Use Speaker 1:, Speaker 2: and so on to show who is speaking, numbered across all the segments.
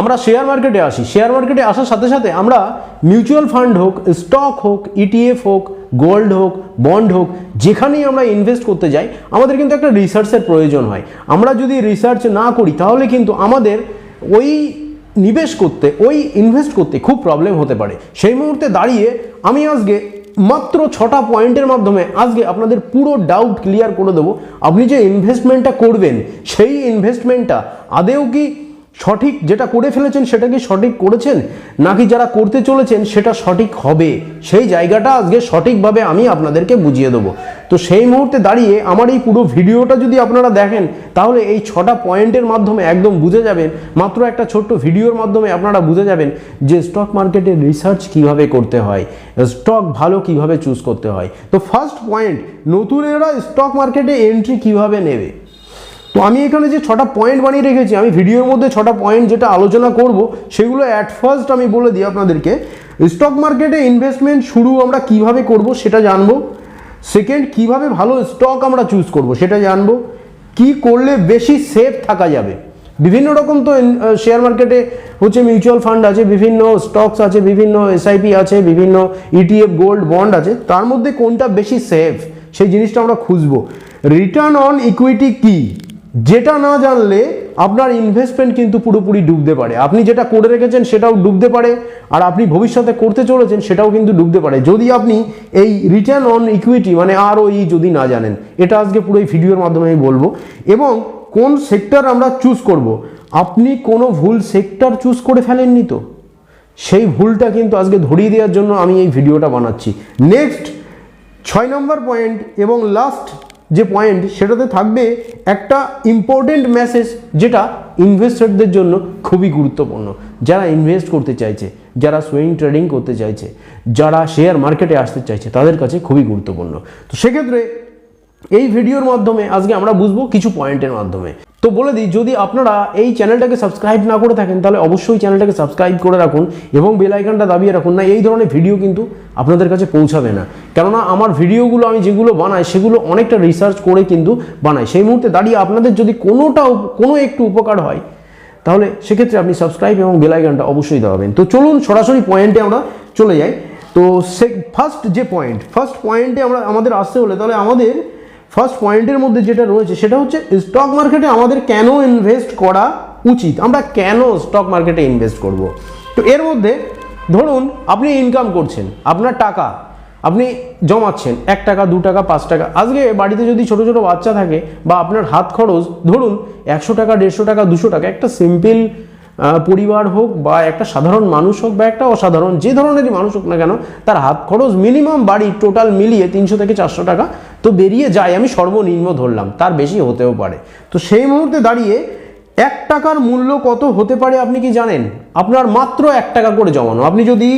Speaker 1: আমরা শেয়ার মার্কেটে আসি। শেয়ার মার্কেটে আসার সাথে সাথে আমরা মিউচুয়াল ফান্ড হোক স্টক হোক ইটিএফ হোক গোল্ড হোক বন্ড হোক, যেখানেই আমরা ইনভেস্ট করতে যাই, আমাদের কিন্তু একটা রিসার্চের প্রয়োজন হয়। আমরা যদি রিসার্চ না করি, তাহলে কিন্তু আমাদের ওই নিবেশ করতে, ওই ইনভেস্ট করতে খুব প্রবলেম হতে পারে। সেই মুহূর্তে দাঁড়িয়ে আমি আজকে মাত্র ছটা পয়েন্টের মাধ্যমে আজকে আপনাদের পুরো ডাউট ক্লিয়ার করে দেবো। আপনি যে ইনভেস্টমেন্টটা করবেন, সেই ইনভেস্টমেন্টটা আদেও কি সঠিক যেটা করে ফেলেছেন সেটা কি সঠিক করেছেন? নাকি যারা করতে চলেছেন সেটা সঠিক হবে? সেই জায়গাটা আজকে সঠিকভাবে আমি আপনাদেরকে বুঝিয়ে দেবো। তো সেই মুহূর্তে দাঁড়িয়ে আমার এই পুরো ভিডিওটা যদি আপনারা দেখেন, তাহলে এই ছটা পয়েন্টের মাধ্যমে একদম বুঝে যাবেন। মাত্র একটা ছোট্ট ভিডিওর মাধ্যমে আপনারা বুঝে যাবেন যে স্টক মার্কেটের রিসার্চ কীভাবে করতে হয় স্টক ভালো কীভাবে চুজ করতে হয়। তো ফার্স্ট পয়েন্ট নতুনেরা স্টক মার্কেটে এন্ট্রি কীভাবে নেবে? তো আমি এখানে যে ছটা পয়েন্ট বানিয়ে রেখেছি, আমি ভিডিওর মধ্যে ছটা পয়েন্ট যেটা আলোচনা করব, সেগুলো অ্যাট ফার্স্ট আমি বলে দিই আপনাদেরকে। স্টক মার্কেটে ইনভেস্টমেন্ট শুরু আমরা কীভাবে করব সেটা জানব। সেকেন্ড কীভাবে ভালো স্টক আমরা চুজ করব সেটা জানব। কি করলে বেশি সেফ থাকা যাবে? বিভিন্ন রকম তো শেয়ার মার্কেটে হচ্ছে মিউচুয়াল ফান্ড আছে, বিভিন্ন স্টকস আছে, বিভিন্ন এসআইপি আছে, বিভিন্ন ইটিএফ গোল্ড বন্ড আছে। তার মধ্যে কোনটা বেশি সেফ সেই জিনিসটা আমরা খুঁজবো। রিটার্ন অন ইকুইটি কি? যেটা না জানলে আপনার ইনভেস্টমেন্ট কিন্তু পুরোপুরি ডুবতে পারে। আপনি যেটা করে রেখেছেন সেটাও ডুবতে পারে আর আপনি ভবিষ্যতে করতে চলেছেন সেটাও কিন্তু ডুবতে পারে। যদি আপনি এই রিটার্ন অন ইকুইটি মানে আর ই যদি না জানেন, এটা আজকে পুরো এই ভিডিওর মাধ্যমে আমি বলব। এবং কোন সেক্টর আমরা চুজ করব? আপনি কোনো ভুল সেক্টর চুজ করে ফেলেননি তো? সেই ভুলটা কিন্তু আজকে ধরিয়ে দেওয়ার জন্য আমি এই ভিডিওটা বানাচ্ছি। নেক্সট ছয় নম্বর পয়েন্ট এবং লাস্ট যে পয়েন্ট সেটাতে থাকবে একটা ইম্পর্টেন্ট মেসেজ যেটা ইনভেস্টরদের জন্য খুবই গুরুত্বপূর্ণ। যারা ইনভেস্ট করতে চাইছে, যারা সুইং ট্রেডিং করতে চাইছে, যারা শেয়ার মার্কেটে আসতে চাইছে, তাদের কাছে খুবই গুরুত্বপূর্ণ। তো সেক্ষেত্রে এই ভিডিওর মাধ্যমে আজকে আমরা বুঝব কিছু পয়েন্টের মাধ্যমে। তো বলে দিই, যদি আপনারা এই চ্যানেলটাকে সাবস্ক্রাইব না করে থাকেন, তাহলে অবশ্যই চ্যানেলটাকে সাবস্ক্রাইব করে রাখুন এবং বেল আইকনটা দাবিয়ে রাখুন না, এই ধরনের ভিডিও কিন্তু আপনাদের কাছে পৌঁছাবে না। কেননা আমার ভিডিওগুলো আমি যেগুলো বানাই, সেগুলো অনেকটা রিসার্চ করে কিন্তু বানাই। সেই মুহূর্তে দাঁড়িয়ে আপনাদের যদি কোনোটা কোনো একটু উপকার হয়, তাহলে সেক্ষেত্রে আপনি সাবস্ক্রাইব এবং বেল আইকনটা অবশ্যই দাবাবেন। তো চলুন সরাসরি পয়েন্টে আমরা চলে যাই। তো সে ফার্স্ট যে পয়েন্ট ফার্স্ট পয়েন্টে আমরা, আমাদের আসতে হলে তাহলে আমাদের ফার্স্ট পয়েন্টের মধ্যে যেটা রয়েছে, সেটা হচ্ছে স্টক মার্কেটে আমাদের কেন ইনভেস্ট করা উচিত? আমরা কেন স্টক মার্কেটে ইনভেস্ট করব? তো এর মধ্যে ধরুন আপনি ইনকাম করছেন, আপনার টাকা, আপনি জমাচ্ছেন, এক টাকা, দু টাকা, পাঁচ টাকা। আজকে বাড়িতে যদি ছোট ছোট বাচ্চা থাকে বা আপনার হাত খরচ, ধরুন একশো টাকা, দেড়শো টাকা, দুশো টাকা, একটা সিম্পল পরিবার হোক বা একটা সাধারণ মানুষ হোক বা একটা অসাধারণ যে ধরনেরই মানুষ হোক না কেন, তার হাত খরচ মিনিমাম বাড়ি টোটাল মিলিয়ে তিনশো থেকে চারশো টাকা তো বেরিয়ে যায় আমি সর্বনিম্ন ধরলাম, তার বেশি হতেও পারে। তো সেই মুহূর্তে দাঁড়িয়ে এক টাকার মূল্য কত হতে পারে আপনি কি জানেন? আপনার মাত্র এক টাকা করে জমানো। আপনি যদি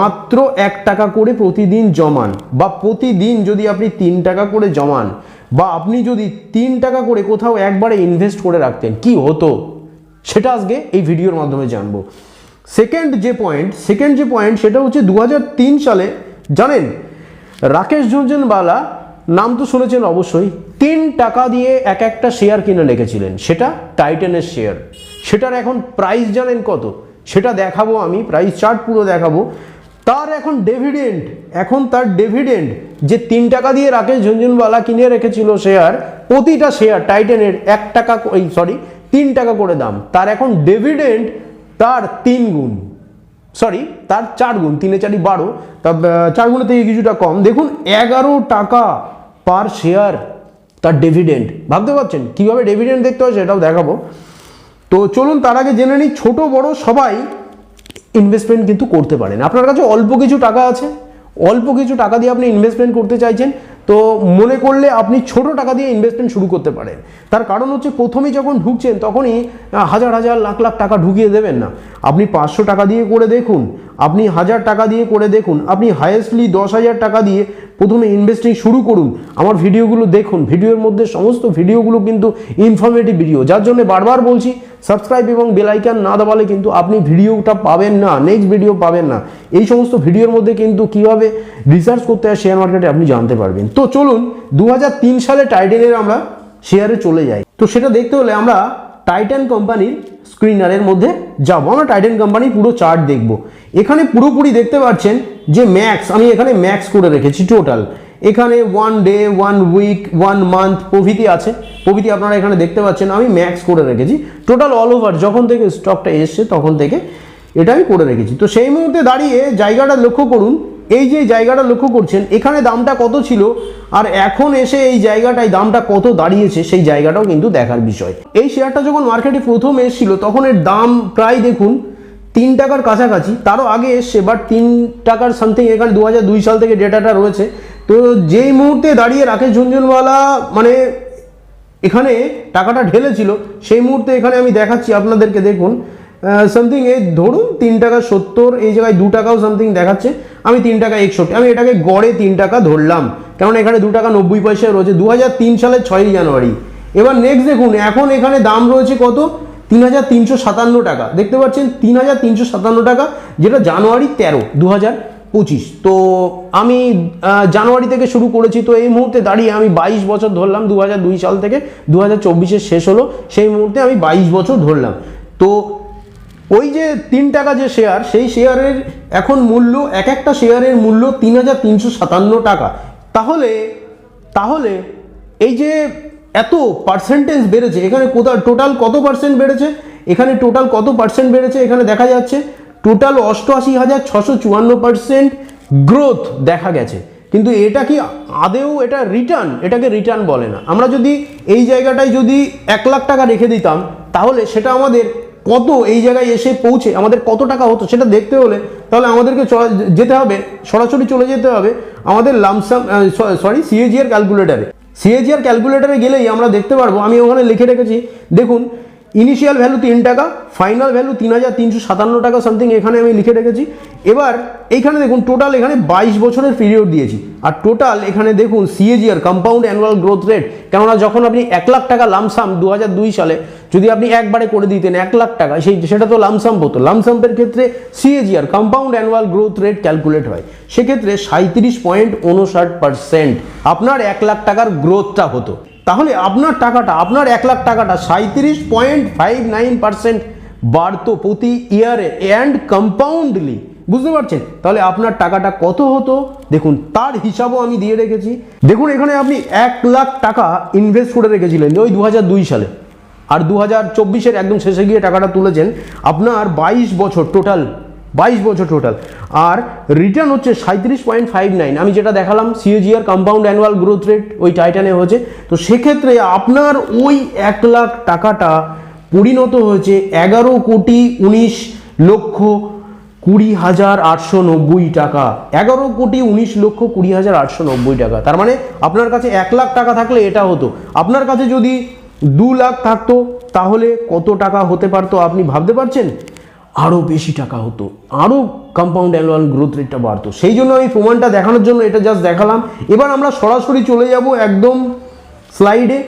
Speaker 1: মাত্র এক টাকা করে প্রতিদিন জমান, বা প্রতিদিন যদি আপনি তিন টাকা করে জমান, বা আপনি যদি তিন টাকা করে কোথাও একবারে ইনভেস্ট করে রাখতেন, কি হতো? সেটা আজকে এই ভিডিওর মাধ্যমে জানব। সেকেন্ড যে পয়েন্ট সেকেন্ড যে পয়েন্ট সেটা হচ্ছে দু হাজার তিন সালে, জানেন, রাকেশ ঝুনঝুনওয়ালা নাম তো শুনেছেন অবশ্যই। তিন টাকা দিয়ে এক একটা শেয়ার কিনে রেখেছিলেন। সেটা টাইটানের শেয়ার সেটার এখন প্রাইস জানেন কত? সেটা দেখাবো আমি প্রাইস চার্ট পুরো দেখাবো। তার এখন ডেভিডেন্ট এখন তার ডেভিডেন্ট যে তিন টাকা দিয়ে রাকেশ ঝুনঝুনওয়ালা কিনে রেখেছিল শেয়ার প্রতিটা শেয়ার টাইটানের এক টাকা, ওই সরি তিন টাকা করে দাম। তার এখন ডেভিডেন্ট তার তিন গুণ। সরি তার চার গুণ, তিনে চারি বারো, তা চার গুণের থেকে কিছুটা কম। দেখুন, এগারো টাকা পার শেয়ার তার ডেভিডেন্ট ভাবতে পারছেন? কীভাবে ডেভিডেন্ট দেখতে হয় সেটাও দেখাবো। তো চলুন, তার আগে জেনে নিই, ছোট বড় সবাই ইনভেস্টমেন্ট কিন্তু করতে পারেন। আপনার কাছে অল্প কিছু টাকা আছে। অল্প কিছু টাকা দিয়ে আপনি ইনভেস্টমেন্ট করতে চাইছেন। তো মনে করলে আপনি ছোট টাকা দিয়ে ইনভেস্টমেন্ট শুরু করতে পারেন। তার কারণ হচ্ছে প্রথমেই যখন ঢুকছেন, তখনই হাজার হাজার, লাখ লাখ টাকা ঢুকিয়ে দেবেন না। আপনি পাঁচশো টাকা দিয়ে করে দেখুন, আপনি হাজার টাকা দিয়ে করে দেখুন, আপনি হায়েস্টলি দশ হাজার টাকা দিয়ে প্রথমে ইনভেস্টিং শুরু করুন। আমার ভিডিওগুলো দেখুন, ভিডিওর মধ্যে সমস্ত ভিডিওগুলো কিন্তু ইনফরমেটিভ ভিডিও যার জন্য বারবার বলছি সাবস্ক্রাইব এবং বেলাইকান না দাবালে কিন্তু আপনি ভিডিওটা পাবেন না নেক্সট ভিডিও পাবেন না। এই সমস্ত ভিডিওর মধ্যে কিন্তু কীভাবে রিসার্চ করতে হয় শেয়ার মার্কেটে আপনি জানতে পারবেন। তো চলুন দু হাজার তিন সালে টাইটেনের আমরা শেয়ারে চলে যাই। তো সেটা দেখতে হলে আমরা টাইটান কোম্পানির স্ক্রিনারের মধ্যে যাব। আমরা টাইটেন কোম্পানির পুরো চার্ট দেখব। এখানে পুরোপুরি দেখতে পাচ্ছেন যে ম্যাক্স আমি এখানে ম্যাক্স করে রেখেছি টোটাল এখানে one day one week one month প্রভৃতি আছে। প্রভৃতি আপনারা এখানে দেখতে পাচ্ছেন, আমি ম্যাক্স করে রেখেছি। টোটাল অল ওভার যখন থেকে স্টকটা এসছে, তখন থেকে এটা আমি করে রেখেছি। তো সেই মুহূর্তে দাঁড়িয়ে জায়গাটা লক্ষ্য করুন। এই যে জায়গাটা লক্ষ্য করছেন, এখানে দামটা কত ছিল? আর এখন এসে এই জায়গাটায় দামটা কত দাঁড়িয়েছে, সেই জায়গাটাও কিন্তু দেখার বিষয়। এই শেয়ারটা যখন মার্কেটে প্রথম এসেছিল, তখন এর দাম প্রায় দেখুন, তিন টাকার কাছাকাছি, তারও আগে এসছে বাট তিন টাকার সামথিং এখানে দু দুই সাল থেকে ডেটাটা রয়েছে। তো যেই মুহূর্তে দাঁড়িয়ে রাকেশ ঝুনঝুনওয়ালা মানে এখানে টাকাটা ঢেলেছিল, সেই মুহূর্তে এখানে আমি দেখাচ্ছি আপনাদেরকে, দেখুন। সামথিং এই ধরুন তিন টাকা সত্তর, এই জায়গায় দু টাকাও সামথিং দেখাচ্ছে, আমি তিন টাকা একষট্টি, আমি এটাকে গড়ে তিন টাকা ধরলাম কারণ এখানে দু টাকা নব্বই পয়সায় রয়েছে দু হাজার তিন সালের ছয়ই জানুয়ারি, এবার নেক্সট দেখুন, এখন এখানে দাম রয়েছে কত? তিন হাজার তিনশো সাতান্ন টাকা, দেখতে পাচ্ছেন তিন হাজার তিনশো সাতান্ন টাকা, যেটা জানুয়ারি তেরো দু হাজার পঁচিশ, তো আমি জানুয়ারি থেকে শুরু করেছি, তো এই মুহূর্তে দাঁড়িয়ে আমি বাইশ বছর ধরলাম দু দুই সাল থেকে দু হাজার শেষ হলো, সেই মুহূর্তে আমি বাইশ বছর ধরলাম, তো ওই যে তিন টাকা যে শেয়ার সেই শেয়ারের এখন মূল্য, এক একটা শেয়ারের মূল্য তিন হাজার তিনশো সাতান্ন টাকা। তাহলে তাহলে এই যে এত পার্সেন্টেজ বেড়েছে, এখানে কোথাও টোটাল কত পার্সেন্ট বেড়েছে? এখানে টোটাল কত পার্সেন্ট বেড়েছে? এখানে দেখা যাচ্ছে টোটাল অষ্টআশি হাজার ছশো চুয়ান্ন পার্সেন্ট গ্রোথ দেখা গেছে। কিন্তু এটা কি আদেও এটা রিটার্ন এটাকে রিটার্ন বলে না। আমরা যদি এই জায়গাটায় যদি এক লাখ টাকা রেখে দিতাম, তাহলে সেটা আমাদের কত এই জায়গায় এসে পৌঁছে, আমাদের কত টাকা হতো সেটা দেখতে হলে তাহলে আমাদেরকে যেতে হবে, সরাসরি চলে যেতে হবে আমাদের লামসাম সরি সিএজিআর ক্যালকুলেটারে সিএজিআর ক্যালকুলেটারে গেলেই আমরা দেখতে পারব, আমি ওখানে লিখে রেখেছি, দেখুন ইনিশিয়াল ভ্যালু তিন টাকা ফাইনাল ভ্যালু তিন হাজার তিনশো সাতান্ন টাকা সামথিং এখানে আমি লিখে রেখেছি। এবার এইখানে দেখুন টোটাল এখানে বাইশ বছরের পিরিয়ড দিয়েছি। আর টোটাল এখানে দেখুন CAGR compound annual growth rate কেননা যখন আপনি এক লাখ টাকা লামসাম দু সালে যদি আপনি একবারে করে দিতেন এক লাখ টাকা, সেই সেটা তো লামসাম হতো। লামসাম্পের ক্ষেত্রে CAGR compound annual growth rate calculate হয়। সেক্ষেত্রে সাঁত্রিশ পয়েন্ট উনষাট পার্সেন্ট আপনার এক লাখ টাকার গ্রোথটা হতো। তাহলে আপনার টাকাটা, আপনার এক লাখ টাকাটা সাঁত্রিশ পয়েন্ট ফাইভ নাইন পার্সেন্ট বাড়তো প্রতি ইয়ারে অ্যান্ড কম্পাউন্ডলি বুঝতে পারছেন? তাহলে আপনার টাকাটা কত হতো? দেখুন, তার হিসাবও আমি দিয়ে রেখেছি। দেখুন, এখানে আপনি এক লাখ টাকা ইনভেস্ট করে রেখেছিলেন, ওই দু সালে। আর দু হাজার চব্বিশের একদম শেষে গিয়ে টাকাটা তুলেছেন আপনার বাইশ বছর টোটাল বাইশ বছর টোটাল আর রিটার্ন হচ্ছে সাঁত্রিশ পয়েন্ট ফাইভ নাইন। আমি যেটা দেখালাম CAGR compound annual growth rate ওই টাইটানে হয়েছে। তো সেক্ষেত্রে আপনার ওই এক লাখ টাকাটা পরিণত হয়েছে এগারো কোটি উনিশ লক্ষ কুড়ি হাজার আটশো নব্বই টাকা। এগারো কোটি উনিশ লক্ষ কুড়ি হাজার আটশো নব্বই টাকা। তার মানে আপনার কাছে এক লাখ টাকা থাকলে এটা হতো। আপনার কাছে যদি দু লাখ থাকতো, তাহলে কত টাকা হতে পারতো আপনি ভাবতে পারছেন? আরও বেশি টাকা হতো আরও কম্পাউন্ড অ্যানুয়াল গ্রোথ রেটটা বাড়তো। সেই জন্য আমি প্রমাণটা দেখানোর জন্য এটা জাস্ট দেখালাম। এবার আমরা সরাসরি চলে যাব একদম স্লাইডে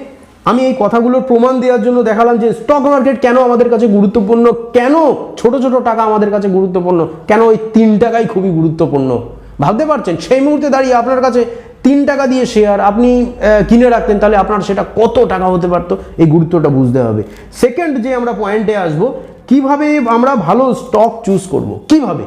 Speaker 1: আমি এই কথাগুলোর প্রমাণ দেওয়ার জন্য দেখালাম যে স্টক মার্কেট কেন আমাদের কাছে গুরুত্বপূর্ণ, কেন ছোট ছোট টাকা আমাদের কাছে গুরুত্বপূর্ণ, কেন ওই তিন টাকাই খুবই গুরুত্বপূর্ণ? ভাবতে পারছেন? সেই মুহূর্তে দাঁড়িয়ে আপনার কাছে তিন টাকা দিয়ে শেয়ার আপনি কিনে রাখতেন, তাহলে আপনার সেটা কত টাকা হতে পারত? এই গুরুত্বটা বুঝতে হবে। সেকেন্ড যে আমরা পয়েন্টে আসব, কীভাবে আমরা ভালো স্টক চুজ করব? কীভাবে?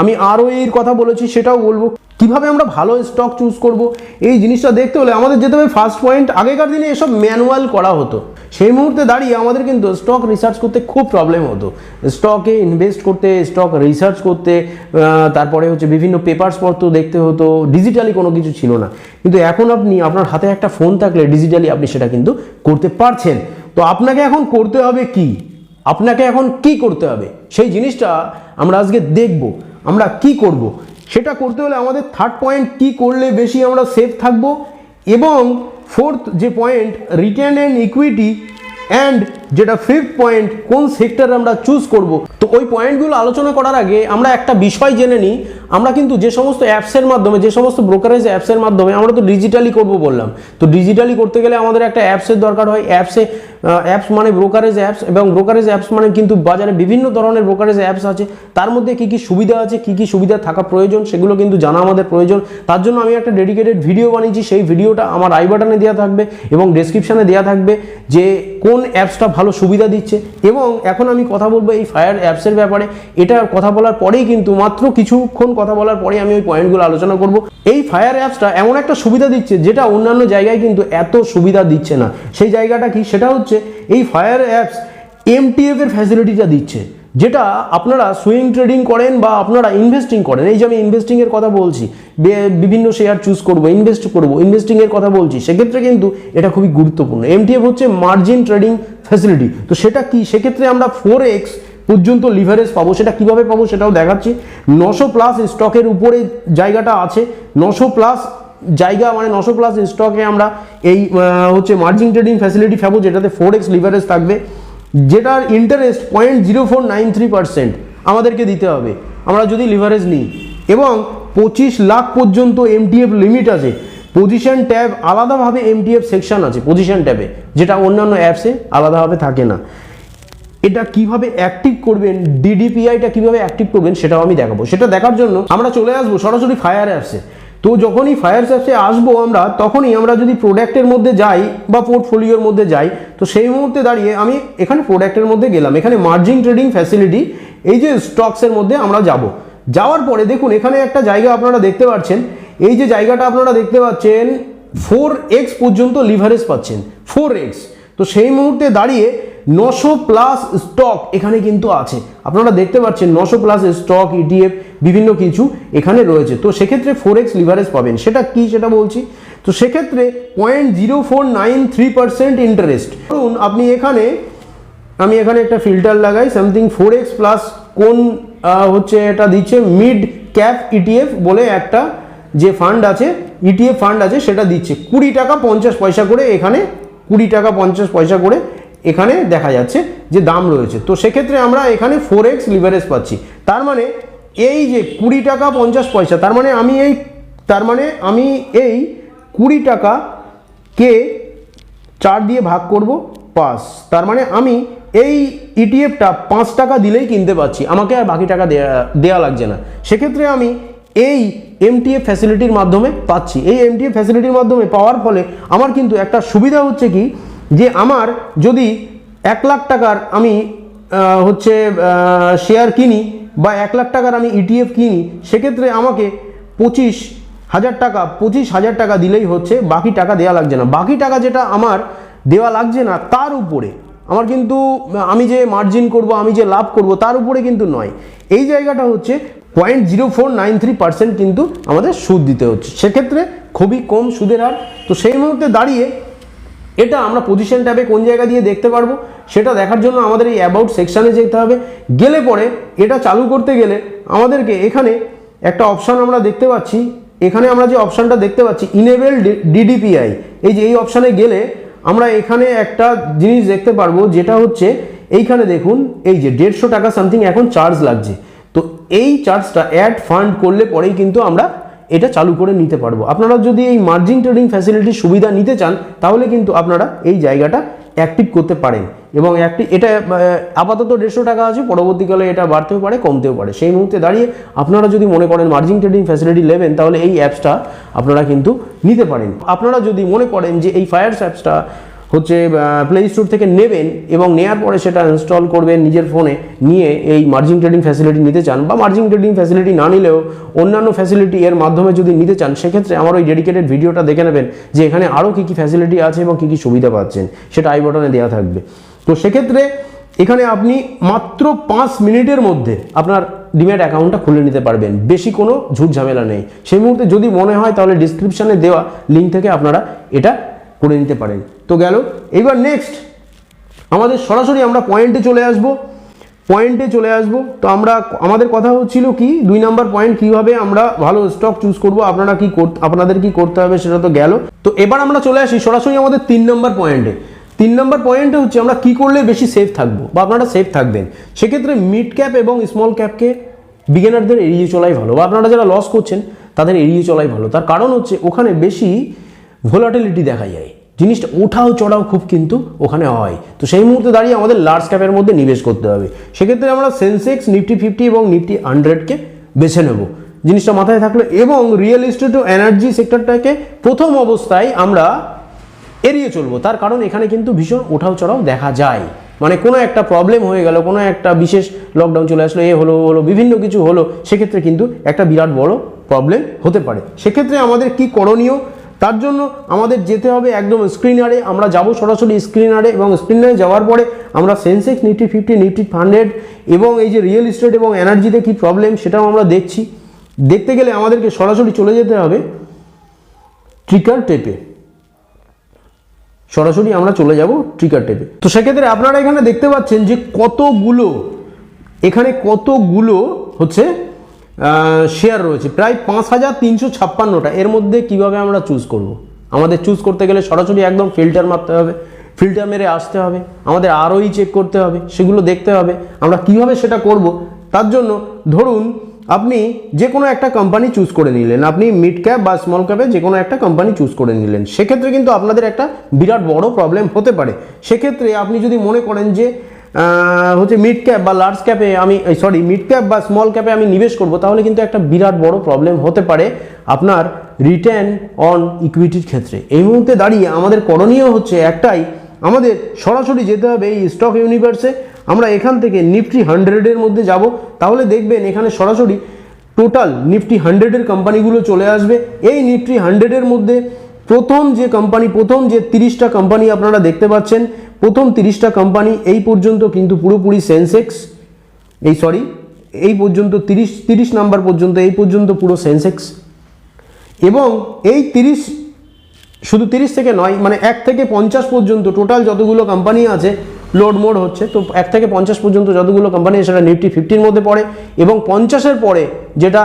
Speaker 1: আমি আরও এর কথা বলেছি, সেটাও বলব। কীভাবে আমরা ভালো স্টক চুজ করব? এই জিনিসটা দেখতে হলে আমাদের যেতে হবে ফার্স্ট পয়েন্ট আগেকার দিনে এসব ম্যানুয়াল করা হতো। সেই মুহূর্তে দাঁড়িয়ে আমাদের কিন্তু স্টক রিসার্চ করতে খুব প্রবলেম হতো। স্টকে ইনভেস্ট করতে স্টক রিসার্চ করতে তারপরে হচ্ছে বিভিন্ন পেপার্স পত্র দেখতে হতো ডিজিটালি কোনো কিছু ছিল না। কিন্তু এখন আপনি, আপনার হাতে একটা ফোন থাকলে ডিজিটালি আপনি সেটা কিন্তু করতে পারছেন। তো আপনাকে এখন করতে হবে কি? আপনাকে এখন কি করতে হবে? সেই জিনিসটা আমরা আজকে দেখব। আমরা কি করব? সেটা করতে হলে আমাদের থার্ড পয়েন্ট কি করলে বেশি আমরা সেফ থাকব? এবং ফোর্থ যে point return and equity and যেটা ফিফথ পয়েন্ট কোন সেক্টর আমরা চুজ করব? তো ওই পয়েন্টগুলো আলোচনা করার আগে আমরা একটা বিষয় জেনে নিই। আমরা কিন্তু যে সমস্ত অ্যাপসের মাধ্যমে, যে সমস্ত ব্রোকারেজ অ্যাপসের মাধ্যমে আমরা তো ডিজিটালি করব বললাম। তো ডিজিটালি করতে গেলে আমাদের একটা অ্যাপসের দরকার হয়। অ্যাপসে অ্যাপস মানে ব্রোকারেজ অ্যাপস এবং ব্রোকারেজ অ্যাপস মানে কিন্তু বাজারে বিভিন্ন ধরনের ব্রোকারেজ অ্যাপস আছে। তার মধ্যে কি কি সুবিধা আছে, কি কি সুবিধা থাকা প্রয়োজন, সেগুলো কিন্তু জানা আমাদের প্রয়োজন। তার জন্য আমি একটা ডেডিকেটেড ভিডিও বানিয়েছি। সেই ভিডিওটা আমার আই বাটনে দেওয়া থাকবে এবং ডেসক্রিপশনে দেওয়া থাকবে যে কোন অ্যাপসটা ভালো সুবিধা দিচ্ছে। এবং এখন আমি কথা বলব এই ফায়ার অ্যাপসের ব্যাপারে। এটা কথা বলার পরেই কিন্তু মাত্র কিছুক্ষণ কথা বলার পরেই আমি ওই পয়েন্টগুলো আলোচনা করব। এই ফায়ার অ্যাপসটা এমন একটা সুবিধা দিচ্ছে যেটা অন্যান্য জায়গায় কিন্তু এত সুবিধা দিচ্ছে না। সেই জায়গাটা কি? সেটা হচ্ছে এই ফায়ার অ্যাপস এমটিএফ এর ফ্যাসিলিটিটা দিচ্ছে। যেটা আপনারা সুইং ট্রেডিং করেন বা আপনারা ইনভেস্টিং করেন, এই যে আমি ইনভেস্টিং এর কথা বলছি বিভিন্ন শেয়ার চুজ করব ইনভেস্ট করব ইনভেস্টিং এর কথা বলছি, সেক্ষেত্রে কিন্তু এটা খুবই গুরুত্বপূর্ণ। এমটিএফ হচ্ছে মার্জিন ট্রেডিং ফ্যাসিলিটি তো সেটা কি? সেক্ষেত্রে আমরা ফোর এক্স পর্যন্ত লিভারেজ পাবো, সেটা কীভাবে পাবো সেটাও দেখাচ্ছি। নশো প্লাস স্টকের উপরে জায়গাটা আছে, নশো প্লাস জায়গা মানে নশো প্লাস স্টকে আমরা এই হচ্ছে মার্জিন ট্রেডিং ফ্যাসিলিটি পাবো, যেটাতে ফোর এক্স লিভারেজ থাকবে। যেটার interest point zero four nine three percent আমাদেরকে দিতে হবে। আমরা যদি লিভারেজ নিই, এবং পঁচিশ লাখ পর্যন্ত এমটিএফ লিমিট আছে পজিশন ট্যাব আলাদাভাবে এমটিএফ সেকশন আছে পজিশন ট্যাবে যেটা অন্যান্য অ্যাপসে আলাদাভাবে থাকে না। এটা কীভাবে অ্যাক্টিভ করবেন ডিডিপিআইটা কীভাবে অ্যাক্টিভ করবেন সেটাও আমি দেখাবো। সেটা দেখার জন্য আমরা চলে আসব সরাসরি ফায়ার অ্যাপসে তো যখনই ফায়ার অ্যাপসে আসব আমরা, তখনই আমরা যদি প্রোডাক্টের মধ্যে যাই বা পোর্টফোলিওর মধ্যে যাই, তো সেই মুহূর্তে দাঁড়িয়ে আমি এখানে প্রোডাক্টের মধ্যে গেলাম। এখানে মার্জিন ট্রেডিং ফ্যাসিলিটি এই যে স্টকসের মধ্যে আমরা যাব। যাওয়ার পরে দেখুন, এখানে একটা জায়গা আপনারা দেখতে পাচ্ছেন। এই যে জায়গাটা আপনারা দেখতে পাচ্ছেন ফোর এক্স পর্যন্ত লিভারেজ পাচ্ছেন। ফোর এক্স তো সেই মুহূর্তে দাঁড়িয়ে নশো প্লাস স্টক এখানে কিন্তু আছে। আপনারা দেখতে পাচ্ছেন নশো প্লাস স্টক ইটিএফ বিভিন্ন কিছু এখানে রয়েছে। তো সেক্ষেত্রে ফোর এক্স লিভারেজ পাবেন। সেটা কি সেটা বলছি? তো সেক্ষেত্রে point zero four nine three percent interest ধরুন আপনি এখানে, আমি এখানে একটা ফিল্টার লাগাই সামথিং ফোর এক্স প্লাস কোন হচ্ছে এটা দিচ্ছে মিড ক্যাপ ইটিএফ বলে একটা যে ফান্ড আছে ইটিএফ ফান্ড আছে, সেটা দিচ্ছে। কুড়ি টাকা পঞ্চাশ পয়সা করে এখানে, কুড়ি টাকা পঞ্চাশ পয়সা করে এখানে দেখা যাচ্ছে যে দাম রয়েছে। তো সেক্ষেত্রে আমরা এখানে ফোর এক্স লিভারেজ পাচ্ছি। তার মানে এই যে কুড়ি টাকা পঞ্চাশ পয়সা, তার মানে আমি এই, তার মানে আমি এই কুড়ি টাকা কে চার দিয়ে ভাগ করব? পাঁচ। তার মানে আমি এই ইটিএফটা পাঁচ টাকা দিলেই কিনতে পাচ্ছি আমাকে আর বাকি টাকা দেয়া দেওয়া লাগছে না। সেক্ষেত্রে আমি এই এমটিএফ ফ্যাসিলিটির মাধ্যমে পাচ্ছি। এই এমটিএফ ফ্যাসিলিটির মাধ্যমে পাওয়ার ফলে আমার কিন্তু একটা সুবিধা হচ্ছে কি যে আমার যদি এক লাখ টাকার আমি হচ্ছে শেয়ার কিনি বা এক লাখ টাকার আমি ইটিএফ কিনি, সেক্ষেত্রে আমাকে পঁচিশ হাজার টাকা, পঁচিশ হাজার টাকা দিলেই হচ্ছে, বাকি টাকা দেওয়া লাগছে না। বাকি টাকা যেটা আমার দেওয়া লাগছে না, তার উপরে আমার কিন্তু আমি যে মার্জিন করব, আমি যে লাভ করব, তার উপরে কিন্তু নয়। এই জায়গাটা হচ্ছে point zero four nine three percent কিন্তু আমাদের সুদ দিতে হচ্ছে। সেক্ষেত্রে খুবই কম সুদের হার। তো সেই মুহূর্তে দাঁড়িয়ে এটা আমরা পজিশন ট্যাবে কোন জায়গা দিয়ে দেখতে পারব, সেটা দেখার জন্য আমাদের এই অ্যাবাউট সেকশানে যেতে হবে। গেলে পরে এটা চালু করতে গেলে আমাদেরকে এখানে একটা অপশান আমরা দেখতে পাচ্ছি। এখানে আমরা যে অপশানটা দেখতে পাচ্ছি ইনেবল ডিডিপিআই এই যে এই অপশানে গেলে আমরা এখানে একটা জিনিস দেখতে পারব, যেটা হচ্ছে এইখানে দেখুন, এই যে দেড়শো টাকা সামথিং এখন চার্জ লাগছে। তো এই চার্জটা অ্যাড ফান্ড করলে পরেই কিন্তু আমরা এটা চালু করে নিতে পারব। আপনারা যদি এই মার্জিন ট্রেডিং ফ্যাসিলিটির সুবিধা নিতে চান, তাহলে কিন্তু আপনারা এই জায়গাটা অ্যাক্টিভ করতে পারেন। এবং একটি, এটা আপাতত দেড়শো টাকা আছে, পরবর্তীকালে এটা বাড়তেও পারে, কমতেও পারে। সেই মুহূর্তে দাঁড়িয়ে আপনারা যদি মনে করেন মার্জিন ট্রেডিং ফ্যাসিলিটি নেবেন, তাহলে এই অ্যাপসটা আপনারা কিন্তু নিতে পারেন। আপনারা যদি মনে করেন যে এই ফায়ার্স অ্যাপসটা হচ্ছে প্লে স্টোর থেকে নেবেন এবং নেওয়ার পরে সেটা ইনস্টল করবেন নিজের ফোনে নিয়ে এই মার্জিন ট্রেডিং ফ্যাসিলিটি নিতে চান বা মার্জিন ট্রেডিং ফ্যাসিলিটি না নিলেও অন্যান্য ফ্যাসিলিটি এর মাধ্যমে যদি নিতে চান, সেক্ষেত্রে আমার ওই ডেডিকেটেড ভিডিওটা দেখে নেবেন যে এখানে আরও কী কী ফ্যাসিলিটি আছে এবং কী কী সুবিধা পাচ্ছেন। সেটা আই বটনে দেওয়া থাকবে। তো সেক্ষেত্রে এখানে আপনি মাত্র পাঁচ মিনিটের মধ্যে আপনার ডিম্যাট অ্যাকাউন্টটা খুলে নিতে পারবেন। বেশি কোনো ঝুট ঝামেলা নেই। সেই মুহূর্তে যদি মনে হয়, তাহলে ডিসক্রিপশানে দেওয়া লিঙ্ক থেকে আপনারা এটা করে নিতে পারেন তো গেল। এবার নেক্সট আমাদের সরাসরি আমরা পয়েন্টে চলে আসব। পয়েন্টে চলে আসব। তো আমরা, আমাদের কথা হচ্ছিল কি, দুই নাম্বার পয়েন্ট কীভাবে আমরা ভালো স্টক চুজ করব, আপনারা কি করতে, আপনাদের কি করতে হবে সেটা তো গেল। তো এবার আমরা চলে আসি সরাসরি আমাদের তিন নাম্বার পয়েন্টে তিন নম্বর পয়েন্টে হচ্ছে আমরা কি করলে বেশি সেফ থাকব, বা আপনারা সেফ থাকবেন। সেক্ষেত্রে মিড ক্যাপ এবং স্মল ক্যাপকে বিগিনারদের এড়িয়ে চলাই ভালো, বা আপনারা যারা লস করছেন, তাদের এড়িয়ে চলাই ভালো। তার কারণ হচ্ছে ওখানে বেশি ভোলাটিলিটি দেখা যায়। জিনিসটা ওঠাও চড়াও খুব কিন্তু ওখানে হয়। তো সেই মুহূর্তে দাঁড়িয়ে আমাদের লার্জ ক্যাপের মধ্যে নিবেশ করতে হবে। সেক্ষেত্রে আমরা সেন্সেক্স নিফটি ফিফটি এবং নিফটি হান্ড্রেডকে বেছে নেব। জিনিসটা মাথায় থাকল এবং রিয়েল এস্টেট ও এনার্জি সেক্টরটাকে প্রথম অবস্থায় আমরা এড়িয়ে চলবো। তার কারণ এখানে কিন্তু ভীষণ ওঠাও চড়াও দেখা যায়। মানে কোনো একটা প্রবলেম হয়ে গেল, কোনো একটা বিশেষ লকডাউন চলে আসলো, এ হলো হলো, বিভিন্ন কিছু হলো, সেক্ষেত্রে কিন্তু একটা বিরাট বড় প্রবলেম হতে পারে। সেক্ষেত্রে আমাদের কি করণীয়? তার জন্য আমাদের যেতে হবে একদম স্ক্রিনারে আমরা যাব সরাসরি স্ক্রিনারে এবং স্ক্রিনারে যাওয়ার পরে আমরা Sensex Nifty fifty Nifty hundred এবং এই যে রিয়েল এস্টেট এবং এনার্জিতে কী প্রবলেম সেটাও আমরা দেখছি। দেখতে গেলে আমাদেরকে সরাসরি চলে যেতে হবে ট্রিকার টেপে সরাসরি আমরা চলে যাব ট্রিকার টেপে তো সেক্ষেত্রে আপনারা এখানে দেখতে পাচ্ছেন যে কতগুলো, এখানে কতগুলো হচ্ছে শেয়ার রয়েছে। প্রায় পাঁচ হাজার তিনশো ছাপ্পান্নটা। এর মধ্যে কীভাবে আমরা চুজ করব। আমাদের চুজ করতে গেলে সরাসরি একদম ফিল্টার মারতে হবে ফিল্টার মেরে আসতে হবে, আমাদের আরওই চেক করতে হবে, সেগুলো দেখতে হবে, আমরা কীভাবে সেটা করব? তার জন্য ধরুন, আপনি যে কোনো একটা কোম্পানি চুজ করে নিলেন। আপনি মিড ক্যাপ বা স্মল ক্যাপে যে কোনো একটা কোম্পানি চুজ করে নিলেন। সেক্ষেত্রে কিন্তু আপনাদের একটা বিরাট বড় প্রবলেম হতে পারে। সেক্ষেত্রে আপনি যদি মনে করেন যে হচ্ছে মিড ক্যাপ বা লার্জ ক্যাপে আমি সরি মিড ক্যাপ বা স্মল ক্যাপে আমি নিবেশ করব, তাহলে কিন্তু একটা বিরাট বড় প্রবলেম হতে পারে আপনার রিটার্ন অন ইকুইটির ক্ষেত্রে। এই মুহূর্তে দাঁড়িয়ে আমাদের করণীয় হচ্ছে একটাই, আমাদের সরাসরি যেতে হবে এই স্টক ইউনিভার্সে আমরা এখান থেকে নিফটি হান্ড্রেডের মধ্যে যাব, তাহলে দেখবেন এখানে সরাসরি টোটাল নিফটি হান্ড্রেডের কোম্পানিগুলো চলে আসবে। এই নিফটি হান্ড্রেডের মধ্যে প্রথম যে কোম্পানি প্রথম যে তিরিশটা কোম্পানি আপনারা দেখতে পাচ্ছেন, প্রথম তিরিশটা কোম্পানি এই পর্যন্ত কিন্তু পুরোপুরি সেন্সেক্স এই সরি এই পর্যন্ত তিরিশ তিরিশ নাম্বার পর্যন্ত, এই পর্যন্ত পুরো সেন্সেক্স এবং এই তিরিশ, শুধু তিরিশ থেকে নয় মানে এক থেকে পঞ্চাশ পর্যন্ত টোটাল যতগুলো কোম্পানি আছে লোড মোড হচ্ছে। তো এক থেকে পঞ্চাশ পর্যন্ত যতগুলো কোম্পানি সেটা নিফটি ফিফটির মধ্যে পড়ে এবং পঞ্চাশের পরে যেটা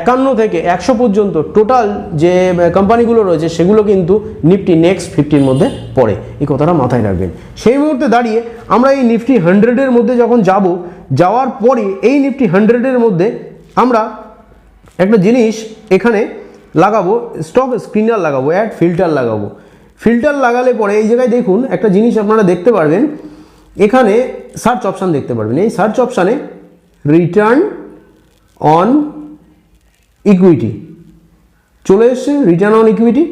Speaker 1: একান্ন থেকে একশো পর্যন্ত টোটাল যে কোম্পানিগুলো রয়েছে, সেগুলো কিন্তু নিফটি নেক্সট ফিফটির মধ্যে পড়ে। এই কথাটা মাথায় রাখবেন। সেই মুহূর্তে দাঁড়িয়ে আমরা এই নিফটি হান্ড্রেডের মধ্যে যখন যাব, যাওয়ার পরে এই নিফটি হান্ড্রেডের মধ্যে আমরা একটা জিনিস এখানে লাগাবো স্টক স্ক্রিনার লাগাবো অ্যাড ফিল্টার লাগাবো। ফিল্টার লাগালে পরে এই জায়গায় দেখুন, একটা জিনিস আপনারা দেখতে পারবেন। এখানে সার্চ অপশান দেখতে পারবেন। এই সার্চ অপশানে রিটার্ন অন ইকুইটি চলে এসছে রিটার্ন অন ইকুইটি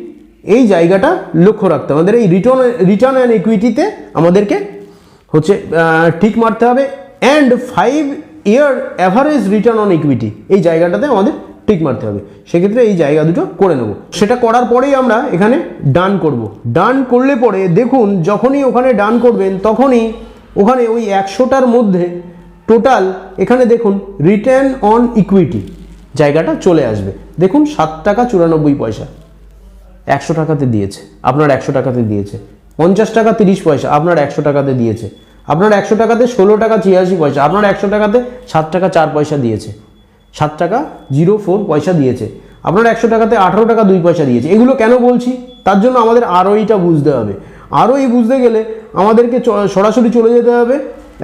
Speaker 1: এই জায়গাটা লক্ষ্য রাখতে আমাদের এই রিটার্ন রিটার্ন অন ইকুইটিতে আমাদেরকে হচ্ছে ঠিক মারতে হবে। And five year average return on equity এই জায়গাটাতে আমাদের ঠিক মারতে হবে। সেক্ষেত্রে এই জায়গা দুটো করে নেব। সেটা করার পরেই আমরা এখানে ডান করব। ডান করলে পরে দেখুন, যখনই ওখানে ডান করবেন, তখনই ওখানে ওই একশোটার মধ্যে টোটাল এখানে দেখুন রিটার্ন অন ইকুইটি জায়গাটা চলে আসবে। দেখুন, সাত টাকা চুরানব্বই পয়সা। একশো টাকাতে দিয়েছে। আপনার একশো টাকাতে দিয়েছে। পঞ্চাশ টাকা, তিরিশ পয়সা। আপনার একশো টাকাতে দিয়েছে। আপনার একশো টাকাতে ষোলো টাকা, ছিয়াশি পয়সা। আপনার একশো টাকাতে সাত টাকা, চার পয়সা দিয়েছে। সাত টাকা, জিরো ফোর পয়সা দিয়েছে। আপনার একশো টাকাতে আঠারো টাকা, দুই পয়সা দিয়েছে। এগুলো কেন বলছি? তার জন্য আমাদের আরওইটা বুঝতে হবে। আরওই বুঝতে গেলে আমাদেরকে সরাসরি চলে যেতে হবে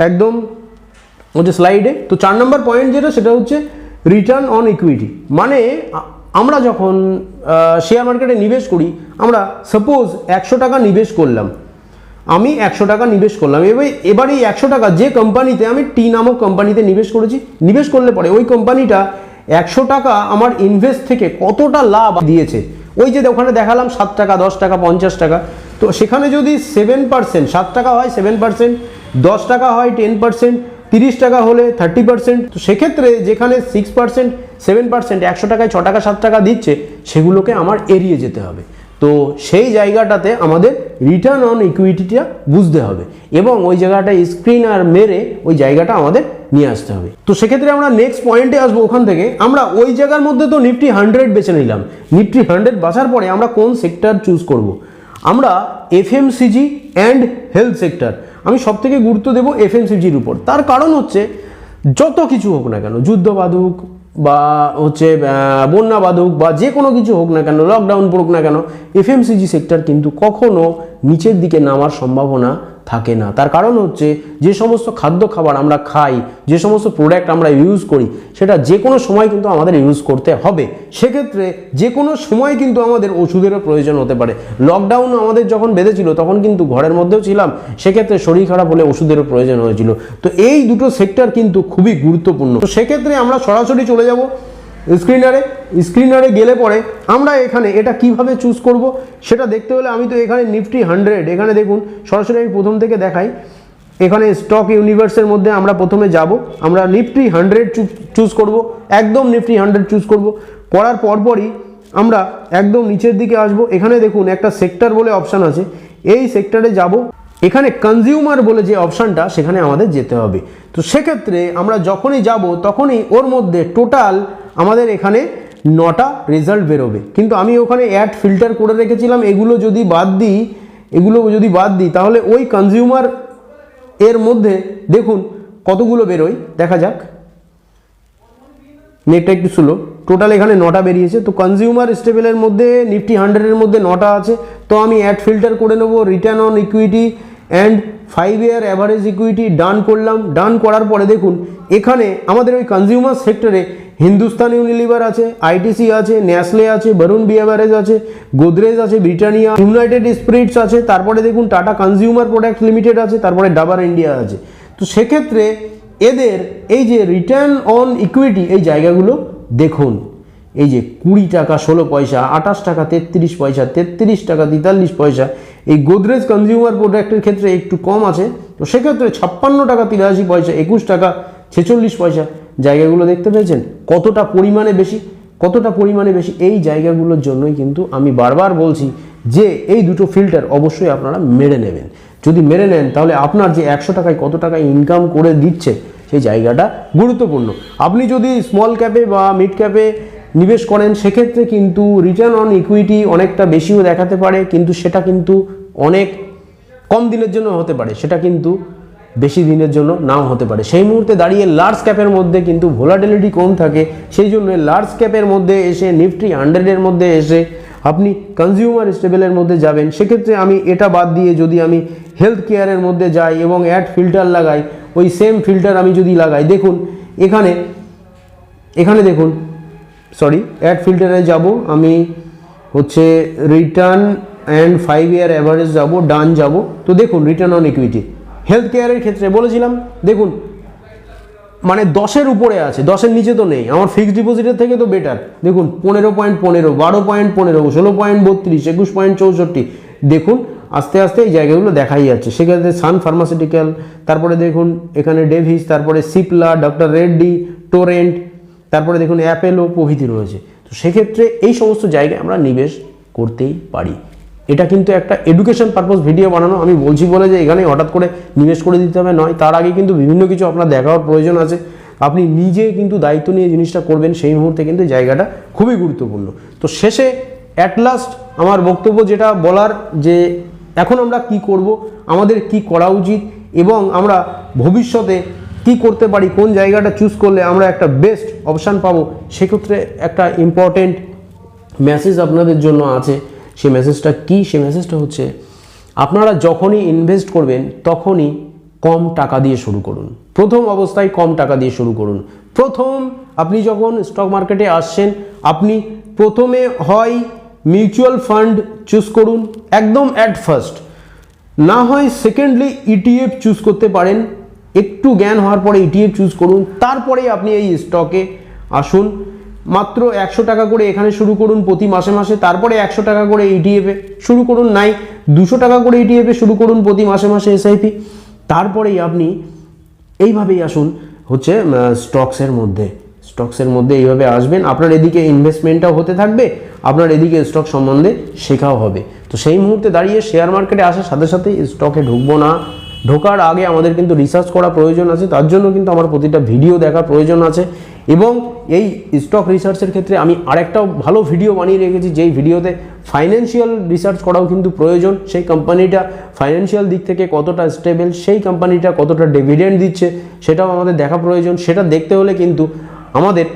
Speaker 1: একদম হচ্ছে স্লাইডে তো চার নম্বর পয়েন্ট যেটা, সেটা হচ্ছে রিটার্ন অন ইকুইটি মানে আমরা যখন শেয়ার মার্কেটে নিবেশ করি, আমরা সাপোজ একশো টাকা নিবেশ করলাম। আমি একশো টাকা নিবেশ করলাম। এবার এবার এই একশো টাকা যে কোম্পানিতে আমি টি নামক কোম্পানিতে নিবেশ করেছি, নিবেশ করলে পরে ওই কোম্পানিটা একশো টাকা আমার ইনভেস্ট থেকে কতটা লাভ দিয়েছে। ওই যে ওখানে দেখালাম সাত টাকা, দশ টাকা, পঞ্চাশ টাকা। তো সেখানে যদি সেভেন পার্সেন্ট সাত টাকা হয় সেভেন পার্সেন্ট দশ টাকা হয় টেন পার্সেন্ট তিরিশ টাকা হলে থার্টি পার্সেন্ট তো সেক্ষেত্রে যেখানে সিক্স পার্সেন্ট সেভেন পার্সেন্ট একশো টাকায়, ছ টাকা, সাত টাকা দিচ্ছে, সেগুলোকে আমার এড়িয়ে যেতে হবে। তো সেই জায়গাটাতে আমাদের রিটার্ন অন ইকুইটিটা বুঝতে হবে এবং ওই জায়গাটা স্ক্রিন আর মেরে ওই জায়গাটা আমাদের নিয়ে আসতে হবে। তো সেক্ষেত্রে আমরা নেক্সট পয়েন্টে আসব ওখান থেকে। আমরা ওই জায়গার মধ্যে তো নিফটি হান্ড্রেড বেছে নিলাম। নিফটি হান্ড্রেড বাছার পরে আমরা কোন সেক্টর চুজ করব। আমরা এফএমসিজি অ্যান্ড হেলথ সেক্টর আমি সব থেকে গুরুত্ব দেবো এফএমসিজির উপর। তার কারণ হচ্ছে যত কিছু হোক না কেন, যুদ্ধ বাধুক বা হচ্ছে বন্যা বাদুক বা যে কোনো কিছু হোক না কেন লকডাউন পড়ুক না কেন এফএমসিজি সেক্টর কিন্তু কখনো নিচের দিকে নামার সম্ভাবনা থাকে না। তার কারণ হচ্ছে যে সমস্ত খাদ্য খাবার আমরা খাই, যে সমস্ত প্রোডাক্ট আমরা ইউজ করি, সেটা যে কোনো সময় কিন্তু আমাদের ইউজ করতে হবে। সেক্ষেত্রে যে কোনো সময় কিন্তু আমাদের ওষুধেরও প্রয়োজন হতে পারে। লকডাউন আমাদের যখন বেঁধেছিল, তখন কিন্তু ঘরের মধ্যেও ছিলাম। সেক্ষেত্রে শরীর খারাপ হলে ওষুধেরও প্রয়োজন হয়েছিল। তো এই দুটো সেক্টর কিন্তু খুবই গুরুত্বপূর্ণ। তো সেক্ষেত্রে আমরা সরাসরি চলে যাব। স্ক্রিনারে স্ক্রিনারে গেলে পরে আমরা এখানে এটা কীভাবে চুজ করব, সেটা দেখতে হলে আমি তো এখানে নিফটি হান্ড্রেড এখানে দেখুন, সরাসরি আমি প্রথম থেকে দেখাই। এখানে স্টক ইউনিভার্সের মধ্যে আমরা প্রথমে যাব, আমরা নিফটি হান্ড্রেড চুজ করব, একদম নিফটি হান্ড্রেড চুজ করব। করার পরপরই আমরা একদম নিচের দিকে আসব, এখানে দেখুন একটা সেক্টর বলে অপশান আছে। এই সেক্টরে যাব, এখানে কনজিউমার বলে যে অপশানটা সেখানে আমাদের যেতে হবে। তো সেক্ষেত্রে আমরা যখনই যাব, তখনই ওর মধ্যে টোটাল আমাদের এখানে নটা রেজাল্ট বেরোবে। কিন্তু আমি ওখানে অ্যাড ফিল্টার করে রেখেছিলাম, এগুলো যদি বাদ দিই, এগুলো যদি বাদ দিই, তাহলে ওই কনজিউমার এর মধ্যে দেখুন কতগুলো বেরোয়, দেখা যাক। নেটটা একটু স্লো টোটাল এখানে নটা বেরিয়েছে, তো কনজিউমার স্টেবলের মধ্যে নিফটি হান্ড্রেডের মধ্যে নটা আছে। তো আমি অ্যাড ফিল্টার করে নেব return on equity and five year average equity done করলাম। ডান করার পরে দেখুন, এখানে আমাদের ওই কনজিউমার সেক্টরে হিন্দুস্তান ইউনিলিভার আছে আইটিসি আছে ন্যাসলে আছে বরুণ বিয়াভারেজ আছে গোদরেজ আছে ব্রিটানিয়া ইউনাইটেড স্পিরিটস আছে, তারপরে দেখুন টাটা কনজিউমার প্রোডাক্ট লিমিটেড আছে, তারপরে ডাবার ইন্ডিয়া আছে। তো সেক্ষেত্রে এদের এই যে রিটার্ন অন ইকুইটি এই জায়গাগুলো দেখুন। এই যে কুড়ি টাকা ষোলো পয়সা, আঠাশ টাকা তেত্রিশ পয়সা, তেত্রিশ টাকা তেতাল্লিশ পয়সা এই গোদরেজ কনজিউমার প্রোডাক্টের ক্ষেত্রে একটু কম আছে। তো সেক্ষেত্রে ছাপ্পান্ন টাকা, তিরাশি পয়সা, একুশ টাকা, ছেচল্লিশ পয়সা জায়গাগুলো দেখতে পেয়েছেন। কতটা পরিমাণে বেশি, কতটা পরিমাণে বেশি, এই জায়গাগুলোর জন্যই কিন্তু আমি বারবার বলছি যে এই দুটো ফিল্টার অবশ্যই আপনারা মেরে নেবেন। যদি মেরে নেন, তাহলে আপনার যে একশো টাকায় কত টাকা ইনকাম করে দিচ্ছে, সেই জায়গাটা গুরুত্বপূর্ণ। আপনি যদি স্মল ক্যাপে বা মিড ক্যাপে নিবেশ করেন, সেক্ষেত্রে কিন্তু রিটার্ন অন ইকুইটি অনেকটা বেশিও দেখাতে পারে, কিন্তু সেটা কিন্তু অনেক কম দিনের জন্য হতে পারে, সেটা কিন্তু বেশি দিনের জন্য নাও হতে পারে। সেই মুহূর্তে দাঁড়িয়ে লার্জ ক্যাপের মধ্যে কিন্তু ভোলাটিলিটি কম থাকে, সেই জন্য লার্জ ক্যাপের মধ্যে এসে নিফটি হান্ড্রেডের মধ্যে এসে আপনি কনজিউমার স্টেবলের মধ্যে যাবেন। সেক্ষেত্রে আমি এটা বাদ দিয়ে যদি আমি হেলথ কেয়ারের মধ্যে যাই এবং অ্যাড ফিল্টার লাগাই, ওই সেম ফিল্টার আমি যদি লাগাই, দেখুন, এখানে এখানে দেখুন সরি অ্যাড ফিল্টারে যাব, আমি হচ্ছে return and five year average যাব ডান যাব। তো দেখুন রিটার্ন অন ইকুইটি হেলথ কেয়ারের ক্ষেত্রে বলেছিলাম, দেখুন মানে দশের উপরে আছে, দশের নিচে তো নেই, আমার ফিক্সড ডিপোজিটের থেকে তো বেটার দেখুন, পনেরো পয়েন্ট পনেরো, বারো পয়েন্ট পনেরো, ষোলো পয়েন্ট বত্রিশ, একুশ পয়েন্ট চৌষট্টি। দেখুন, আস্তে আস্তে এই জায়গাগুলো দেখাই যাচ্ছে। সেক্ষেত্রে সান ফার্মাসিউটিক্যাল তারপরে দেখুন, এখানে ডেভিস তারপরে সিপলা ডক্টর রেড্ডি টোরেন্ট তারপরে দেখুন অ্যাপেলও প্রভৃতি রয়েছে। তো সেক্ষেত্রে এই সমস্ত জায়গায় আমরা নিবেশ করতেই পারি। এটা কিন্তু একটা এডুকেশন পারপোজ ভিডিও বানানো। আমি বলছি বলে যে এখানে হঠাৎ করে নিবেশ করে দিতে হবে নয়, তার আগে কিন্তু বিভিন্ন কিছু আপনার দেখার প্রয়োজন আছে। আপনি নিজে কিন্তু দায়িত্ব নিয়ে জিনিসটা করবেন, সেই মুহূর্তে কিন্তু জায়গাটা খুবই গুরুত্বপূর্ণ। তো শেষে অ্যাট লাস্ট আমার বক্তব্য যেটা বলার যে এখন আমরা কি করব, আমাদের কি করা উচিত এবং আমরা ভবিষ্যতে কি করতে পারি, কোন জায়গাটা চুজ করলে আমরা একটা বেস্ট অপশান পাবো, সেক্ষেত্রে একটা ইম্পর্টেন্ট মেসেজ আপনাদের জন্য আছে। সেই মেসেজটা কি? সেই মেসেজটা হচ্ছে, আপনারা যখনই ইনভেস্ট করবেন, তখনই কম টাকা দিয়ে শুরু করুন। প্রথম অবস্থায় কম টাকা দিয়ে শুরু করুন। প্রথম আপনি যখন স্টক মার্কেটে আসছেন, আপনি প্রথমে হয় মিউচুয়াল ফান্ড চুজ করুন, একদম অ্যাট ফার্স্ট না হয় সেকেন্ডলি ইটিএফ চুজ করতে পারেন একটু জ্ঞান হওয়ার পরে ইটিএফ চুজ করুন। তারপরে আপনি এই স্টকে আসুন। মাত্র একশো টাকা করে এখানে শুরু করুন প্রতি মাসে মাসে। তারপরে একশো টাকা করে ইটিএফে শুরু করুন। নাই, দুশো টাকা করে ইটিএফে শুরু করুন প্রতি মাসে মাসে এসআইপি তারপরেই আপনি এইভাবেই আসুন হচ্ছে স্টকসের মধ্যে। স্টকসের মধ্যে এইভাবে আসবেন। আপনার এদিকে ইনভেস্টমেন্টটাও হতে থাকবে। আপনার এদিকে স্টক সম্বন্ধে শেখাও হবে। তো সেই মুহূর্তে দাঁড়িয়ে শেয়ার মার্কেটে আসার সাথে সাথে স্টকে ঢুকবো না। ঢোকার আগে আমাদের কিন্তু রিসার্চ করা প্রয়োজন আছে, তার জন্য কিন্তু আমার প্রতিটা ভিডিও দেখার প্রয়োজন আছে। এবং এই স্টক রিসার্চের ক্ষেত্রে আমি আরেকটাও ভালো ভিডিও বানিয়ে রেখেছি, যেই ভিডিওতে ফাইন্যান্সিয়াল রিসার্চ করাও কিন্তু প্রয়োজন। সেই কোম্পানিটা ফাইন্যান্সিয়াল দিক থেকে কতটা স্টেবল সেই কোম্পানিটা কতটা ডিভিডেন্ড দিচ্ছে, সেটাও আমাদের দেখা প্রয়োজন। সেটা দেখতে হলে কিন্তু আমাদের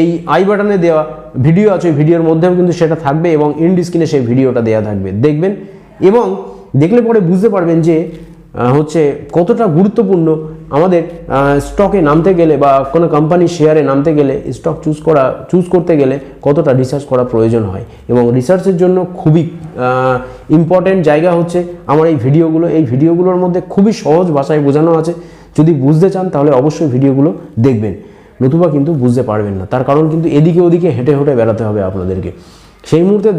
Speaker 1: এই আই বাটনে দেওয়া ভিডিও আছে ভিডিওর মধ্যেও কিন্তু সেটা থাকবে এবং ইন্ড স্ক্রিনে সেই ভিডিওটা দেওয়া থাকবে। দেখবেন? এবং দেখলে পরে বুঝতে পারবেন যে হচ্ছে কতটা গুরুত্বপূর্ণ আমাদের স্টকে নামতে গেলে বা কোনো কোম্পানির শেয়ারে নামতে গেলে স্টক চুজ করা চুজ করতে গেলে কতটা রিসার্চ করা প্রয়োজন হয়। এবং রিসার্চের জন্য খুবই ইম্পর্টেন্ট জায়গা হচ্ছে আমার এই ভিডিওগুলো। এই ভিডিওগুলোর মধ্যে খুবই সহজ ভাষায় বোঝানো আছে। যদি বুঝতে চান তাহলে অবশ্যই ভিডিওগুলো দেখবেন। নতুবা কিন্তু বুঝতে পারবেন না। তার কারণ কিন্তু এদিকে ওদিকে হেঁটে হেঁটে বেড়াতে হবে আপনাদেরকে। সেই মুহূর্তে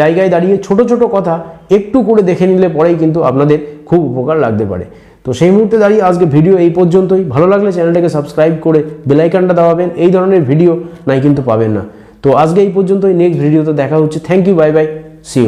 Speaker 1: জায়গায় দাঁড়িয়ে ছোট ছোট কথা একটু করে দেখে নিলে পরেই কিন্তু আপনাদের খুব উপকার লাগতে পারে। তো সেই মুহূর্তে দাঁড়িয়ে আজকে ভিডিও এই পর্যন্তই। ভালো লাগলে চ্যানেলটাকে সাবস্ক্রাইব করে বেলাইকানটা দাওয়াবেন এই ধরনের ভিডিও নাই কিন্তু পাবেন না। তো আজকে এই পর্যন্তই। নেক্সট ভিডিওতে দেখা হচ্ছে। Thank you. Bye bye. See